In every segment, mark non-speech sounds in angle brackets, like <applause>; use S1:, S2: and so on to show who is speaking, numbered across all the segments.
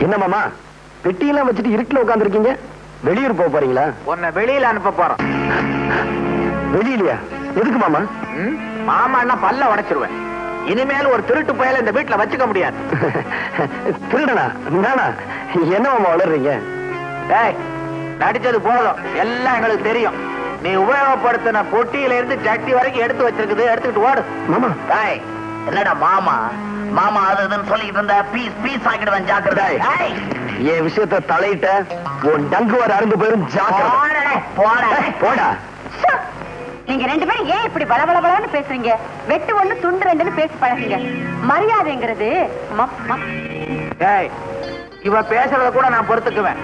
S1: என்ன மாமா பெட்டியெல்லாம் வச்சுட்டு இருட்டுல உட்காந்துருக்கீங்க வெளியூர் போக போறீங்களா?
S2: உன்னை வெளியில அனுப்ப போறோம்.
S1: வெளியிலயா? எதுக்கு மாமா?
S2: மாமான்னா பல்ல உடைச்சிருவேன். இனிமேல் ஒரு திருட்டு பயல இந்த வீட்டுல வச்சுக்க முடியாது. <laughs>
S1: திருடனா? நானா? என்ன மாமா வளர்றீங்க?
S2: டேய் நடிச்சது போதும். எல்லாம் எங்களுக்கு தெரியும். நீ உபயோகப்படுத்தின பொட்டியில இருந்து சட்டி வரைக்கும் எடுத்து வச்சிருக்குது. எடுத்துக்கிட்டு ஓடு.
S1: மாமா.
S3: டேய் என்னடா மாமா? மாமா அது இதுன்னு சொல்லிட்டு இருந்த பீஸ் பீஸ் ஆக்கிடுவேன் ஜாக்கிரதை
S1: என் விஷயத்த தலையிட்ட உன் டங்கு வர அருந்து போயிரும் ஜாக்கிரதை
S3: போடா!
S4: நீங்க ரெண்டு பேரும் ஏன் இப்படி பலபலபலன்னு பேசுறீங்க வெட்டு ஒண்ணு துண்டு ரெண்டுன்னு பேசி பழகுங்க மரியாதைங்கிறது
S2: இவ பேசுறத கூட நான் பொறுத்துக்குவேன்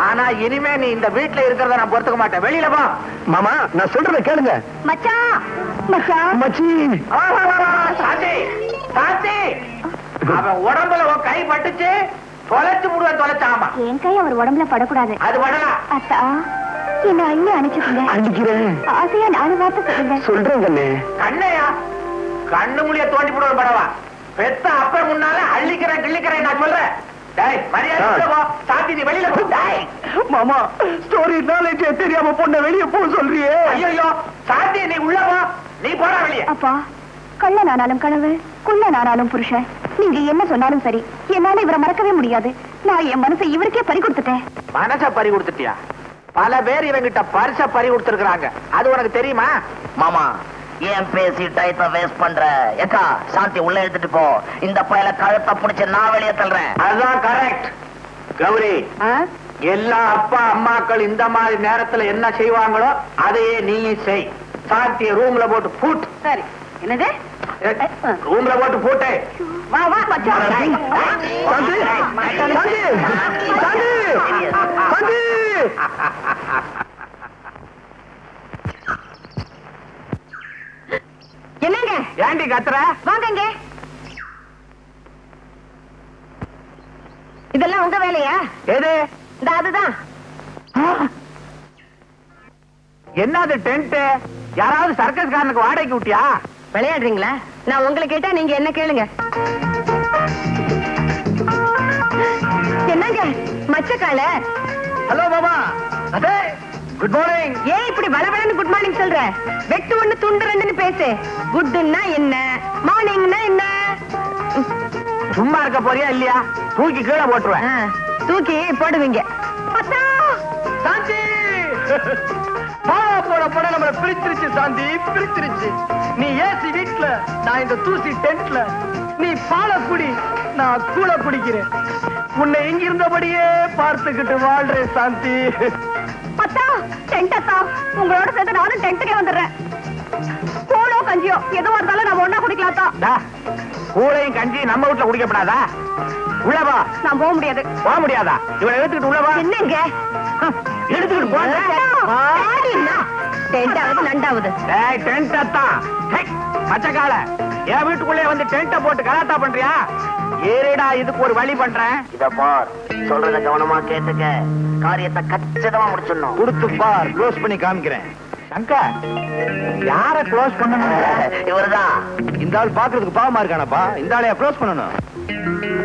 S2: ஆனா இனிமே நீ இந்த வீட்டுல இருக்கிறத நான் பொறுத்துக்க மாட்டேன் வெளியில போ
S1: மாமா நான் சொல்றத கேளுங்க மச்சி
S2: ஆ, ஆ, சாந்தி அவன் உடம்புல உன் கை பட்டுச்சு தொலைச்சு முடுவேன் தொலைச்சாமா.
S4: என் கை அவர் உடம்புல படக்கூடாது.
S2: அது படலாம்
S4: அத்தா என்ன அள்ளி அணைச்சுக்குங்க.
S1: அடிக்கிறேன்
S4: ஆசையா நாலு வார்த்தை சொல்லுங்க.
S1: சொல்றேன் கண்ணே.
S2: கண்ணையா? கண்ணு முடிய தோண்டி போடுவேன் படவா? பெத்த அப்ப முன்னால அள்ளிக்கிறேன் கிள்ளிக்கிறேன் நான் சொல்றேன். டேய் மரியாதை
S1: ஆ.
S2: உள்ள போ. சாந்தி நீ வெளியில போ. டேய்.
S1: மாமா ஸ்டோரி நாலேஜ் தெரியாம பொண்ண வெளிய போக சொல்றியே.
S2: ஐயோ சாந்தி நீ உள்ள போ. நீ போடா வெளியே.
S4: அப்பா. கள்ளன் ஆனாலும் கனவு குள்ளன் ஆனாலும் புருஷன். நீங்க என்ன சொன்னாலும் சரி. என்னால இவரை மறக்கவே முடியாது. நான் என் மனசை இவருக்கே பறி கொடுத்துட்டேன்.
S2: மனச பறி கொடுத்துட்டியா? பல பேர் இவங்கிட்ட பரிச பறி கொடுத்திருக்காங்க அது உனக்கு தெரியுமா?
S3: மாமா ஏன் பேசி டயத்தை வேஸ்ட் பண்ற? ஏக்கா சாந்தி உள்ள எடுத்துட்டு போ. இந்த பயல கழுத்தை பிடிச்சு நான் வெளியே தள்ளுறேன்.
S2: அதுதான் கரெக்ட் கௌரி எல்லா அப்பா அம்மாக்கள் இந்த மாதிரி நேரத்துல என்ன செய்வாங்களோ அதையே நீயும் செய். சாத்திய ரூம்ல போட்டு பூட்.
S4: சரி. என்னது?
S2: ரூம்ல போட்டு பூட்டு
S4: வா வா மச்சான்
S1: சாந்தி. சாந்தி. சாந்தி. சாந்தி.
S4: என்னங்க?
S2: ஏண்டி கத்துற?
S4: வாங்கங்க. இதெல்லாம் உங்க வேலையா?
S2: எது?
S4: இந்த அதுதான்.
S2: என்னது டென்ட் யாராவது சர்க்கஸ் காரனுக்கு வாடகைக்கு விட்டியா
S4: விளையாடுறீங்களா? நான் உங்களை கேட்டா நீங்க என்ன கேளுங்க. என்னங்க? மச்சக்கால
S2: ஹலோ மாமா. அதே குட் மார்னிங்
S4: ஏன் இப்படி பலபலன்னு குட் மார்னிங் சொல்ற? வெட்டு ஒண்ணு துண்டு ரெண்டுன்னு பேசு. குட்னா என்ன? மார்னிங்னா என்ன?
S2: சும்மா இருக்க போறியா இல்லையா? தூக்கி கீழே போட்டுருவேன்.
S4: தூக்கி போடுவீங்க!
S1: சாந்தி! <laughs> பாவா போட போட நம்மள பிரிச்சிருச்சு சாந்தி பிரிச்சிருச்சு நீ ஏசி வீட்ல நான் இந்த தூசி டென்ட்ல. நீ பாலை குடி நான் கூழ குடிக்கிறேன். உன்னை இங்க இருந்தபடியே பார்த்துக்கிட்டு வாழ்றேன் சாந்தி.
S4: அத்தா டென்ட் அத்தா உங்களோட சேர்ந்து நானும் டென்ட்டுக்கே வந்துடுறேன். கூழோ கஞ்சியோ எதுவா இருந்தாலும் நம்ம ஒண்ணா குடிக்கலாம்
S2: கூழையும் கஞ்சி நம்ம வீட்டுல குடிக்கப்படாதா? உள்ள வா.
S4: நான் போக முடியாது.
S2: போக முடியாதா? இவனை எடுத்துக்கிட்டு உள்ள வா.
S4: என்னங்க?
S2: எடுத்துக்கிட்டு போ.
S4: டென்டாவது நண்டாவது
S2: பச்சைக்கால என் வீட்டுக்குள்ளே வந்து டென்ட்ட போட்டு கலாட்டா பண்றியா? ஏறிடா இதுக்கு ஒரு வழி பண்றேன்.
S3: இத பார். சொல்றத கவனமா கேட்டுக்க. காரியத்தை கச்சிதமா முடிச்சிடணும்.
S1: கொடுத்து பார். க்ளோஸ் பண்ணி காமிக்கிறேன்.
S2: சங்கர் யார க்ளோஸ் பண்ணணும்?
S3: இவர்தான்.
S1: இந்த ஆள் பாக்குறதுக்கு பாவமா இருக்கானப்பா. இந்த ஆளையா க்ளோஸ் பண்ணணும்?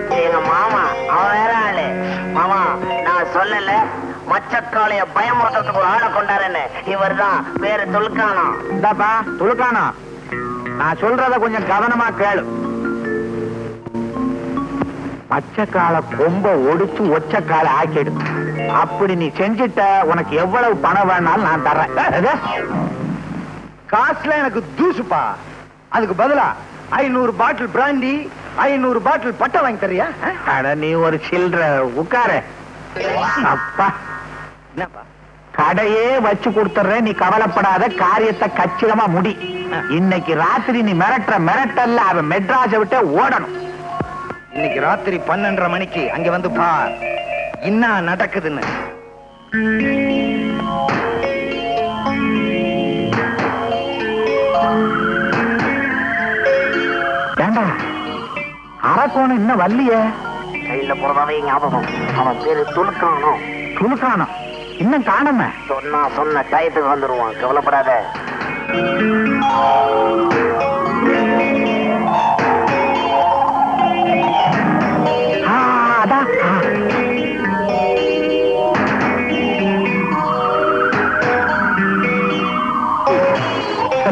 S3: எங்க மாமா அவன் வேற ஆளு. மாமா நான் சொல்லல. மச்சக்காளைய பயமுறுத்துறதுக்கு ஒரு ஆளை கொண்டாருன்னு. இவர்தான் பேரு துலுக்கானா
S2: இந்தாப்பா துலுக்கானா நான் சொல்றத கொஞ்சம் கவனமா கேளு. மச்சக்கால கொம்ப ஒடிச்சு ஒச்சக்கால ஆக்கிடு. அப்படி நீ செஞ்சிட்ட உனக்கு எவ்வளவு பணம் வேணாலும் நான் தர்றேன்.
S1: காசுல எனக்கு தூசுப்பா அதுக்கு பதிலா ஐநூறு பாட்டில் பிராண்டி ஐநூறு பாட்டில் பட்டை வாங்கி தரியா
S2: அட நீ ஒரு சில்ற உட்கார. அப்பா. கடையே வச்சு கொடுத்துறேன் நீ கவலைப்படாத காரியத்தை கச்சிதமா முடி. இன்னைக்கு ராத்திரி நீ மிரட்டுற மிரட்டல்ல அவன் மெட்ராஸை விட்டு ஓடணும்.
S1: இன்னைக்கு ராத்திரி பன்னெண்டரை மணிக்கு அங்க வந்து பார். என்ன நடக்குதுன்னு.
S2: ஏண்டா? அரக்கோணம் இன்னும் வரலையே.
S3: கையில போறதாவே ஞாபகம். அவன் பேரு துல்கானம்
S2: துணுக்கானம் இன்னும் காணாம?
S3: சொன்னா சொன்ன டயத்துக்கு வந்துருவான். கவலைப்படாத.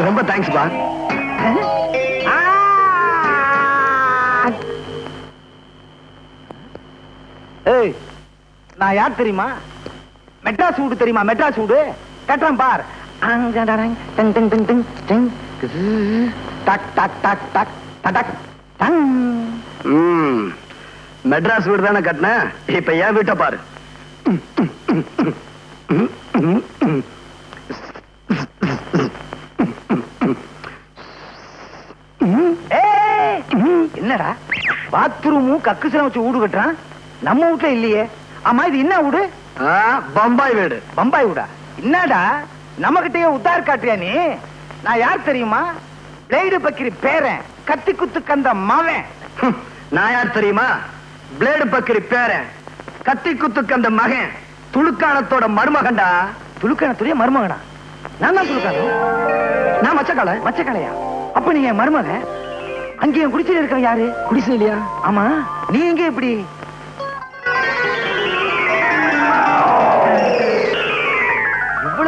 S2: ரொம்ப
S1: தேங்க்ஸ் பா. நான் யார் தெரியுமா? மெட்ராஸ் வீடு தெரியுமா? மெட்ராஸ் வீடு. கட்டுறேன் பார். டங் டங் டங் டங் டங். டக் டக் டக் டக் டடக் டங்.
S5: மெட்ராஸ் வீடு தானே கட்டினேன் இப்ப என் வீட்டை பாரு!
S1: என்னடா? பாத்ரூமும் கக்குசலம் வச்சு வீடு கட்டுறான்? நம்ம வீட்ல இல்லையே. ஆமா இது என்ன வீடு
S5: பம்பாய் வீடு.
S1: பம்பாய் வீடா என்னடா? நம்ம கிட்டயே உத்தார் காட்டுறியா நீ? நான் யார் தெரியுமா? பிளேடு பக்கிரி பேரன் கத்தி குத்து கந்த மவன்.
S5: நான் யார் தெரியுமா? பிளேடு பக்கிரி பேரன் கத்தி குத்துக்கு அந்த மகன். துளுக்கானத்தோட மருமகன்டா.
S1: துலுக்கணத்துடைய மருமகனா? நான் தான் துலுக்கணும்
S5: நான் மச்சக்கால
S1: மச்சக்கலையா அப்ப நீங்க என் மருமகன்? அங்கேயும் குடிச்சிட்டு இருக்கவன் யாரு?
S5: குடிசை இல்லையா
S1: ஆமா. நீ எங்க இப்படி?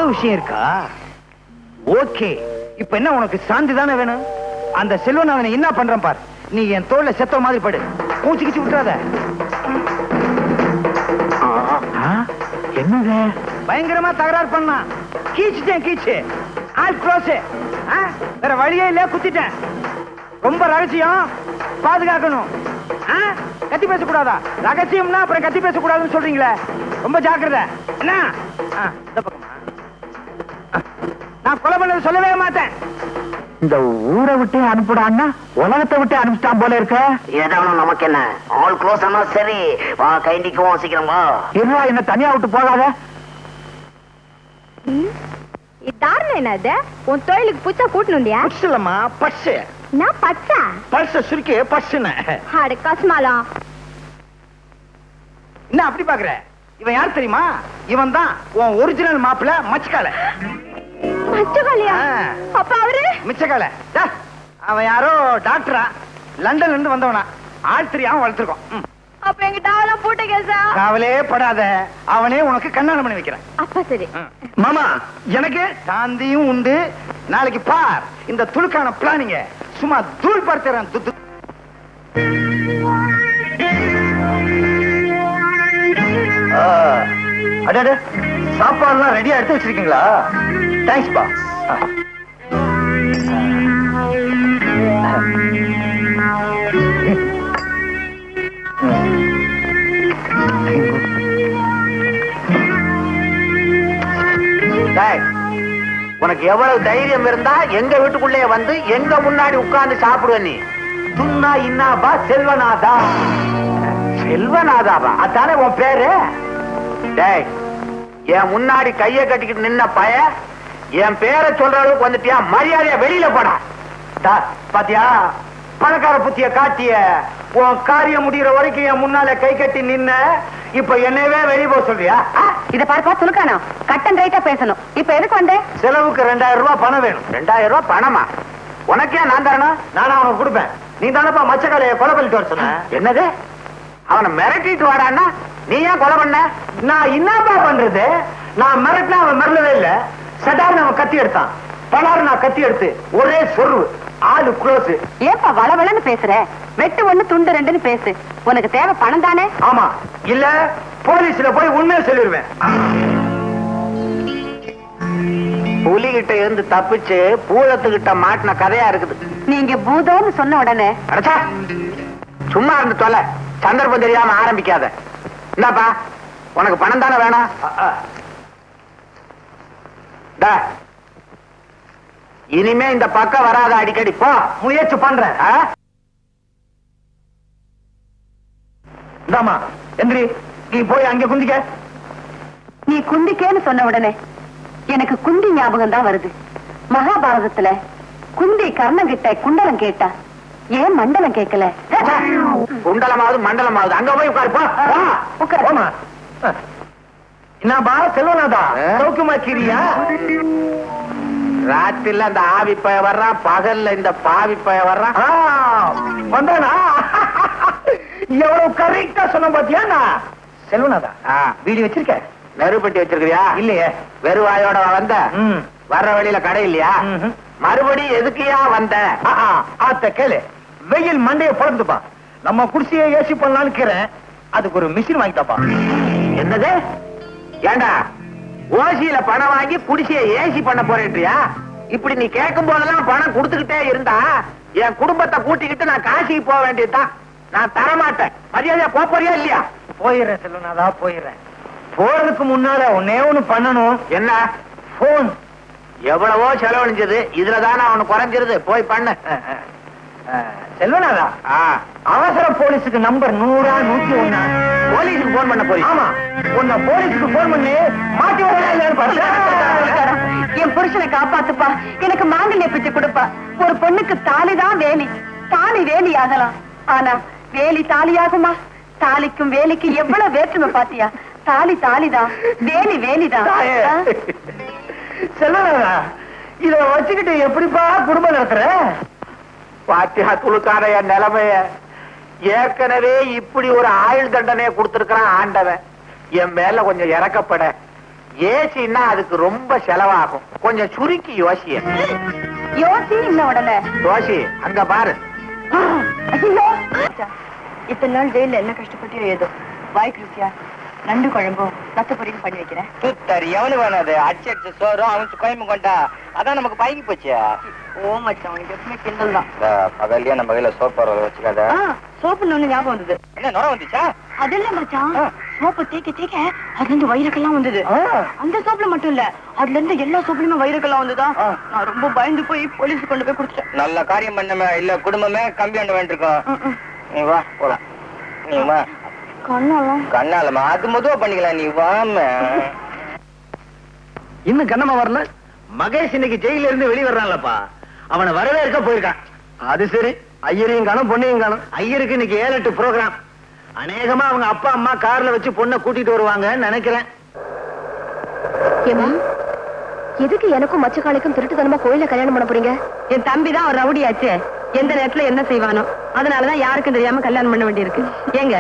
S1: இவ்வளவு விஷயம் இருக்கா? ஓகே. இப்ப என்ன உனக்கு சாந்தி தானே வேணும்? அந்த செல்வநாதனை என்ன பண்றான் பார்? நீ என் தோல்ல செத்த மாதிரி படு. மூச்சு கிச்சு விட்டுறாத. என்னங்க? பயங்கரமா தகராறு பண்ணா கீச்சுட்டேன் கீச்சு. ஆல் க்ளோஸ் வேற வழியே இல்ல குத்திட்டேன். ரொம்ப ரகசியம். பாதுகாக்கணும்? கத்தி பேசக்கூடாதா? ரகசியம்னா அப்புறம் கத்தி பேசக்கூடாதுன்னு சொல்றீங்களே. ரொம்ப ஜாக்கிரதை. என்ன? நான் கொலை பண்ணது சொல்லவே மாட்டேன்.
S5: இந்த ஊரை விட்டு அனுப்புடான்னா உலகத்தை விட்டு அனுப்பிச்சிட்டான் போல இருக்க.
S2: ஏதாவது நமக்கு என்ன? ஆல் க்ளோஸ் ஆனா சரி. வா கைண்டிக்குவோம் சீக்கிரம் வா.
S5: இருவா என்ன தனியா விட்டு போகாத.
S4: இதாரணம் என்னது உன் தொழிலுக்கு புதுசா கூட்டணுண்டியா
S1: பர்ஸ் இல்லம்மா பர்ஸ்.
S4: நான் பச்சா
S1: பர்ஸ சுருக்கி பர்ஸ்னு
S4: அட கஸ்மாலா
S1: என்ன அப்படி பாக்குற? இவன் யார் தெரியுமா? இவன் தான் உன் ஒரிஜினல் மாப்பிள்ள மச்சக்கால
S4: மச்சகாலியா. அப்ப அவரு?
S1: மிச்சக்கால டா, அவன் யாரோ டாக்டரா? லண்டன்ல இருந்து வந்தவனா. ஆள் தெரியாம வளர்த்துருக்கோம்.
S4: அப்ப எங்க டாவெல்லாம் பூட்ட கேசா?
S1: கவலையே படாத. அவனே உனக்கு கண்ணாடம் பண்ணி வைக்கிறேன்.
S4: அப்ப சரி.
S5: மாமா எனக்கு
S1: சாந்தியும் உண்டு. நாளைக்கு பார். இந்த துளுக்கான பிளானிங்க. சும்மா தூள் பார்த்துறேன்
S5: அடட சாப்பாடுலாம் ரெடியா எடுத்து வச்சிருக்கீங்களா? தேங்க்ஸ் பா.
S2: உனக்கு எவ்வளவு தைரியம் இருந்தா எங்க வீட்டுக்குள்ளே வந்து எங்க முன்னாடி உட்கார்ந்து சாப்பிடுவ நீ? துண்ணா இன்னாபா செல்வநாதா. செல்வநாதாவா? அதானே உன் பேரு? டேய் என் முன்னாடி கைய கட்டிக்கிட்டு நின்ன பய என் பேரை சொல்ற அளவுக்கு வந்துட்டியா? மரியாதையா வெளியில போடா. பாத்தியா? பணக்கார புத்திய காட்டிய உன் காரியம் முடிகிற வரைக்கும் என் முன்னால கை கட்டி நின்ன இப்ப என்னவே வெளிய போக சொல்றியா?
S4: இத பார்ப்பா துலுக்கானோ கட்டன் ரைட்டா பேசணும். இப்ப எதுக்கு வந்தே?
S1: செலவுக்கு ரெண்டாயிரம் ரூபாய் பணம் வேணும்.
S2: ரெண்டாயிரம் ரூபாய் பணமா? உனக்கே நான் தரணும்?
S1: நானும் அவனுக்கு கொடுப்பேன். நீ தானப்பா மச்சக்காலைய கொலை பண்ணிட்டு வர சொன்ன?
S2: என்னது? அவனை மிரட்டிட்டு வாடான்னா? நீ ஏன் கொலை பண்ண?
S1: நான் என்னப்பா பண்றது? நான் மிரட்டினா அவன் மிரளவே இல்ல. சடார்னு அவன் கத்தி எடுத்தான். பலாறு நான் கத்தி எடுத்து ஒரே சொருவு. ஆளு க்ளோஸ்.
S4: ஏப்பா வளவளன்னு பேசுற? வெட்டு ஒண்ணு துண்டு ரெண்டுன்னு பேசு. உனக்கு தேவை பணம் தானே?
S1: ஆமா. இல்ல போலீஸ்ல போய் உண்மையை சொல்லிடுவேன்
S2: புலிகிட்ட இருந்து தப்பிச்சு பூதத்துக்கிட்ட மாட்டின கதையா இருக்குது.
S4: நீங்க பூதம்னு சொன்ன உடனே
S2: சும்மா இருந்து தொலை. சந்தர்ப்பம் தெரியாம ஆரம்பிக்காத. என்னப்பா உனக்கு பணம் தானே வேணும்? டா. இனிமே இந்த பக்கம் வராத அடிக்கடி. போ.
S1: முயற்சி பண்றேன்.
S2: ஆ?
S1: இந்தாமா எந்திரி. நீ போய் அங்க குந்திக்க.
S4: நீ குந்திக்கேன்னு சொன்ன உடனே எனக்கு குந்தி ஞாபகம் தான் வருது. மகாபாரதத்துல குந்தி கர்ணன் கிட்ட குண்டலம் கேட்டா ஏன் மண்டலம் கேட்கல?
S2: குண்டலமாவது மண்டலமாவது. அங்க போய் உட்காரு போ. போ.
S4: உட்காரு.
S1: போமா என்னப்பா செல்வனாதா? சௌக்கியமா கிரியா
S2: ராத்திரில அந்த ஆவி பய வர்றான் பகல்ல இந்த பாவி பய வர்றான்
S1: வந்தானா? எவ்வளவு கரெக்டா சொன்ன பாத்தியா நான் செல்வனாதா
S2: ஆ,
S1: வீடு வச்சிருக்க?
S2: நெருப்பட்டி வச்சிருக்கிறியா?
S1: இல்லையே.
S2: வெறுவாயோட வந்த?
S1: ம்.
S2: வர்ற வழியில கடை இல்லையா. மறுபடியும் எதுக்குயா வந்த?
S6: ஆத்த கேளு. வெயில் மண்டைய பொழந்துப்பா. நம்ம குடிசையை ஏசி பண்ணலாம்னு இருக்கிறேன் அதுக்கு ஒரு மிஷின் வாங்கிட்டாப்பா.
S2: என்னது? ஏண்டா? ஓசியில பணம் வாங்கி குடிசைய ஏசி பண்ண போறேன்றியா? இப்படி நீ கேட்கும் போதெல்லாம் பணம் கொடுத்துக்கிட்டே இருந்தா என் குடும்பத்தை கூட்டிக்கிட்டு நான் காசிக்கு போக வேண்டியதுதான் நான் தரமாட்டேன். மரியாதையா போறியா இல்லையா?
S6: போயிடுறேன் செல்வனாதா போயிடுறேன். போறதுக்கு முன்னால ஒன்னே ஒண்ணு பண்ணணும்.
S2: என்ன?
S6: போன்
S2: எவ்வளவோ செலவழிஞ்சது இதுலதானே அவனு குறைஞ்சிருது? போய் பண்ணு. <laughs>
S6: செல்வனாதா அவசர போலீஸுக்கு நம்பர் நூறா நூத்தி ஒண்ணா?
S2: போலீஸுக்கு போன் பண்ண போறீங்க.
S6: ஆமா. உன்னை போலீஸுக்கு போன் பண்ணி மாட்டி.
S7: என் புருஷனை காப்பாத்துப்பா. எனக்கு மாங்கல்ய பிச்சை கொடுப்பா. ஒரு பொண்ணுக்கு தாலிதான் வேலி. தாலி வேலி ஆகலாம். ஆனா வேலி தாலியாகுமா? தாலிக்கும் வேலிக்கு எவ்வளவு வேற்றுமை பாத்தியா? தாலி தாலிதான். வேலி வேலிதான்?
S6: செல்வனாதா இத வச்சுக்கிட்டு எப்படிப்பா குடும்பம் நடத்துற?
S2: பாத்தியா துளுக்கான என் நிலைமைய? ஏற்கனவே இப்படி ஒரு ஆயுள் தண்டனையை கொடுத்திருக்கிறான் ஆண்டவன். என் மேல கொஞ்சம் இறக்கப்பட. ஏசின்னா அதுக்கு ரொம்ப செலவாகும். கொஞ்சம் சுருக்கி யோசிய.
S7: யோசி இன்ன உடனே.
S2: யோசி அங்க பாரு!
S7: இத்தனை நாள் ஜெயில என்ன கஷ்டப்பட்டியோ ஏதோ. வாய்க்கு ருசியா நண்டு குழம்பும் நத்த பண்ணி வைக்கிறேன்.
S8: சுத்தர் எவனு வேணும் அது? அடிச்சு அடிச்சு சோறும் அவன் கோயம்பு கொண்டா? அதான் நமக்கு பழகி போச்சு.
S7: ஓ மச்சான் உனக்கு எப்பவுமே கிண்டல் தான்.
S8: பகல்லையே நம்ம கையில சோப்பு வச்சுக்காத.
S7: சோப்புன்னு ஒண்ணு ஞாபகம் வந்தது.
S8: என்ன நுர வந்துச்சா?
S7: அது இல்ல மச்சான். சோப்பு தேய்க்க தேய்க்க அதுல இருந்து வயிறுக்கெல்லாம் வந்தது. அந்த சோப்புல மட்டும் இல்ல அதுல இருந்து எல்லா சோப்புலயுமே வயிறுக்கெல்லாம் வந்ததா. நான் ரொம்ப பயந்து போய் போலீஸ் கொண்டு போய் கொடுத்துட்டேன்.
S8: நல்ல காரியம் பண்ணமே இல்ல குடும்பமே கம்பி பண்ண வேண்டியிருக்கோம்
S7: ம், ம்.
S8: நீ வா போலாம். நீ வா.
S7: கண்ணாலாம்.
S8: கண்ணாலமா? அது மொதவா பண்ணிக்கலாம் நீ வாம
S6: இன்னும் கண்ணமா வரல? மகேஷ் இன்னைக்கு ஜெயில இருந்து வெளிய வர்றான்லப்பா. அவனை வரவேற்க போயிருக்கான். அது சரி. ஐயரையும் காணும் பொண்ணையும் காணும். ஐயருக்கு இன்னைக்கு ஏழு எட்டு ப்ரோக்ராம் அநேகமா அவங்க அப்பா அம்மா கார்ல வச்சு பொண்ணை கூட்டிட்டு வருவாங்கன்னு நினைக்கிறேன்.
S7: ஏமா எதுக்கு எனக்கும் மச்சக்காளிக்கும் திருட்டுத்தனமா கோயில கல்யாணம் பண்ண போறீங்க? என் தம்பி தான் ஒரு ரவுடியாச்சு. எந்த நேரத்துல என்ன செய்வானோ அதனாலதான் யாருக்கும் தெரியாம கல்யாணம் பண்ண வேண்டியிருக்கு. ஏங்க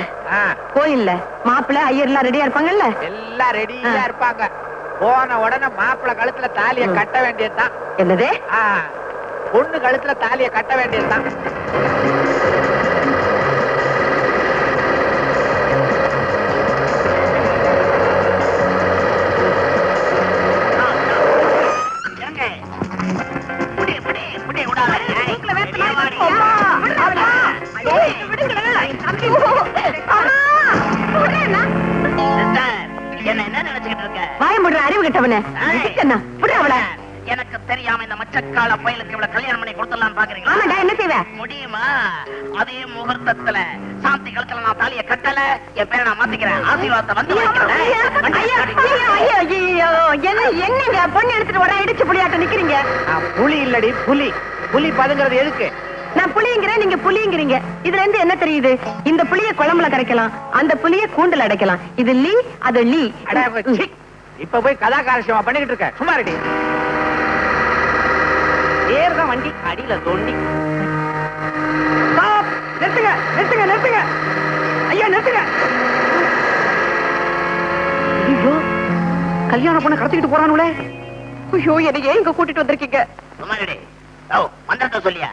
S7: கோயில்ல மாப்பிள்ளை ஐயர் எல்லாம் ரெடியா இருப்பாங்கல்ல?
S2: எல்லாம் ரெடியா இருப்பாங்க. போன உடனே மாப்பிள்ளை கழுத்துல தாலிய கட்ட வேண்டியதுதான்.
S7: என்னது?
S2: பொண்ணு கழுத்துல தாலிய கட்ட வேண்டியதுதான்.
S3: எனக்கு தெரியாம இந்த மச்சக்கால பயலுக்கு இவ்வளவு கல்யாணம் பண்ணி கொடுத்துடலாம் பாக்குறீங்களா?
S7: ஆமாடா என்ன செய்வ
S3: முடியுமா? அதே முகூர்த்தத்துல சாந்தி கழுத்துல நான் தாலிய கட்டல என் பேரை நான் மாத்திக்கிறேன். ஆசீர்வாதத்தை வந்து
S7: என்ன என்னங்க? பொண்ணு எடுத்துட்டு உடனே இடிச்சு புளியாட்ட நிக்கிறீங்க?
S2: புலி இல்லடி புலி. புலி பதுங்கிறது எதுக்கு?
S7: நான் புளிங்கிறேன் நீங்க புளிங்கிறீங்க இதுல இருந்து என்ன தெரியுது? இந்த புளிய குழம்புல கரைக்கலாம் அந்த புளிய கூண்டுல அடைக்கலாம். இது லீ அது லீ.
S2: இப்ப போய் கதாகாரசியமா பண்ணிக்கிட்டு இருக்க. சும்மா ரெடி ஏறுதான் வண்டி அடியில தோண்டி!
S6: நிறுத்துங்க நிறுத்துங்க நிறுத்துங்க. ஐயா நிறுத்துங்க. ஐயோ கல்யாணம் பண்ண கடத்திக்கிட்டு போறானுங்களே.
S7: ஐயோ என்னை ஏன் இங்க கூட்டிட்டு வந்திருக்கீங்க?
S3: சும்மாடி ஓ மந்திரத்தை சொல்லியா?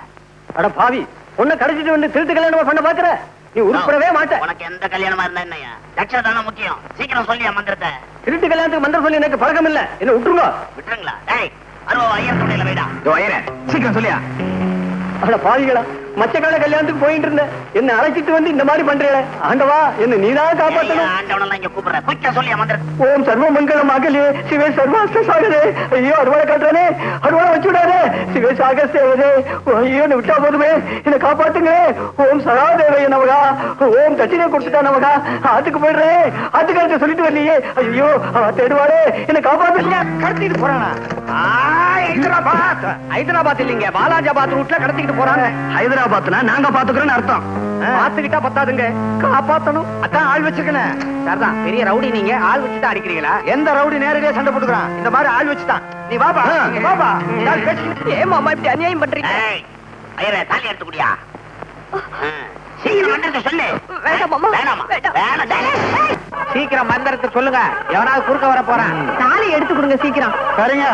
S6: அட பாவி பொண்ணை கடத்திட்டு வந்து திருட்டு கல்யாணமா பண்ண பாக்குற நீ உருப்படவே மாட்ட.
S3: உனக்கு எந்த கல்யாணமா இருந்தா என்னையா? தட்சதானம் முக்கியம். சீக்கிரம் சொல்லியா மந்திரத்தை.
S6: திருட்டு கல்யாணத்துக்கு மந்திரம் சொல்லி எனக்கு பழக்கம் இல்ல. என்ன விட்டுருங்க.
S3: விட்டுருங்களா? டேய் அருவா ஐயர் துணையில வைடா
S2: சீக்கிரம் சொல்லியா?
S6: அட பாவிகளா. மச்சக்கால கல்யாணத்துக்கு போயிட்டு இருந்தேன் என்ன அழைச்சிட்டு வந்து இந்த மாதிரி பண்றீங்களே? ஆண்டவா என்ன நீதான் காப்பாத்தணும்.
S3: ஆண்டவனெல்லாம் இங்க கூப்பிடுற. குயிக்கா சொல்லியா மந்திரத்தை
S6: ஓம் சர்வ மங்கள மகளே சிவே சர்வாஸ்த சாகரே. ஐயோ அருவாளை காட்டுறானே. அருவாளை வச்சு விடாதே. சிவே சாகஸ்தேவரே ஐயோ என்ன விட்டா போதுமே. என்ன காப்பாத்துங்க ஓம் சராதேவைய நமகா. ஓம் தட்சிணை கொடுத்துட்டா நமகா. ஆத்துக்கு போயிடுறேன். ஆத்துக்காரத்தை சொல்லிட்டு வரலையே. ஐயோ தேடுவாளே. என்ன காப்பாத்துங்க கடத்திட்டு போறானா? ஹைதராபாத். ஹைதராபாத் இல்லீங்க. பாலாஜாபாத் ரூட்ல கடத்திக்கிட்டு போறாங்க. ஹைதராபாத்னா நாங்க பாத்துக்கிறோம்னு அர்த்தம். பாத்துக்கிட்டா பத்தாதுங்க. காப்பாத்தணும். அதான் ஆள் வச்சிருக்கேன் சரிதான் பெரிய ரவுடி நீங்க. ஆள் வச்சு தான் அடிக்கிறீங்களா? எந்த ரவுடி நேரடியா சண்டை போட்டுக்கிறான்? இந்த மாதிரி ஆள் வச்சுதான் நீ வாபா வாபா
S7: ஏன் மாமா இப்படி அநியாயம் பண்றீங்க?
S3: ஐயரே தாலி எடுத்து குடியா சீக்கிரம் மந்திரத்தை சொல்லு.
S7: வேண்டாம்.
S3: வேணாமா.
S2: சீக்கிரம் மந்திரத்தை சொல்லுங்க. எவனாவது குறுக்க வர போறான்.
S7: தாலி எடுத்து கொடுங்க சீக்கிரம்.
S6: சரிங்க.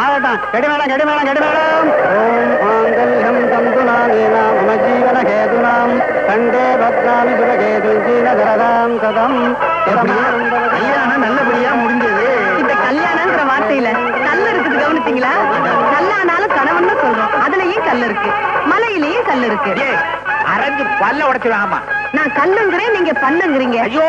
S9: ஆகட்டும். கெடி மேடம் கெடி மேடம் கெடி மேடம் ஓம் மாங்கல்யம் தந்து நாமேனா மம ஜீவன கேதுனாம் கண்டே பத்ராமி சுபகேது ஜீனதரதாம் கதம் கல்யாணம் நல்லபடியா முடிஞ்சது.
S10: இந்த கல்யாணம்ன்ற வார்த்தையில கல் இருக்குது கவனிச்சீங்களா? கல்லானாலும் கணவன் சொல்றோம். அதுலயும் கல் இருக்கு. மலையிலயும் கல் இருக்கு.
S2: அரைஞ்சு பல்ல உடைச்சிருவாங்கம்மா
S10: நான் கல்லுங்கிறேன் நீங்க பண்ணுங்கிறீங்க.
S2: ஐயோ